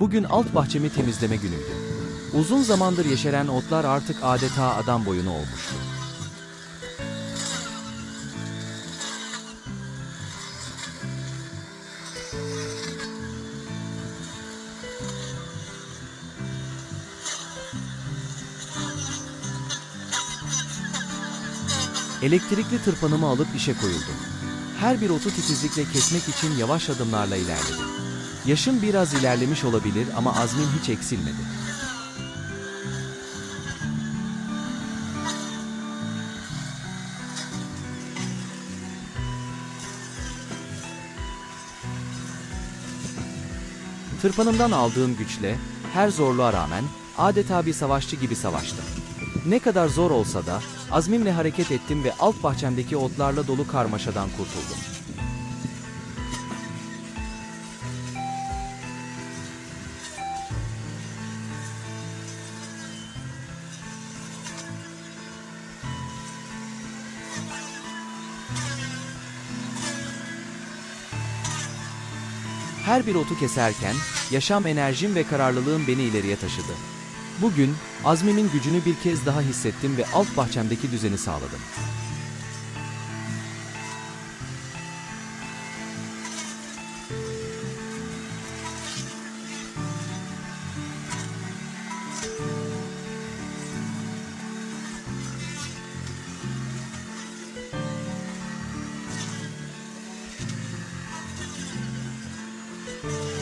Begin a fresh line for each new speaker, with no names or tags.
Bugün alt bahçemi temizleme günüydü. Uzun zamandır yeşeren otlar artık adeta adam boyunu olmuştu. Elektrikli tırpanımı alıp işe koyuldum. Her bir otu titizlikle kesmek için yavaş adımlarla ilerledim. Yaşım biraz ilerlemiş olabilir ama azmim hiç eksilmedi. Tırpanımdan aldığım güçle, her zorluğa rağmen adeta bir savaşçı gibi savaştım. Ne kadar zor olsa da azmimle hareket ettim ve alt bahçemdeki otlarla dolu karmaşadan kurtuldum. Her bir otu keserken yaşam enerjim ve kararlılığım beni ileriye taşıdı. Bugün azmimin gücünü bir kez daha hissettim ve alt bahçemdeki düzeni sağladım. Thank you.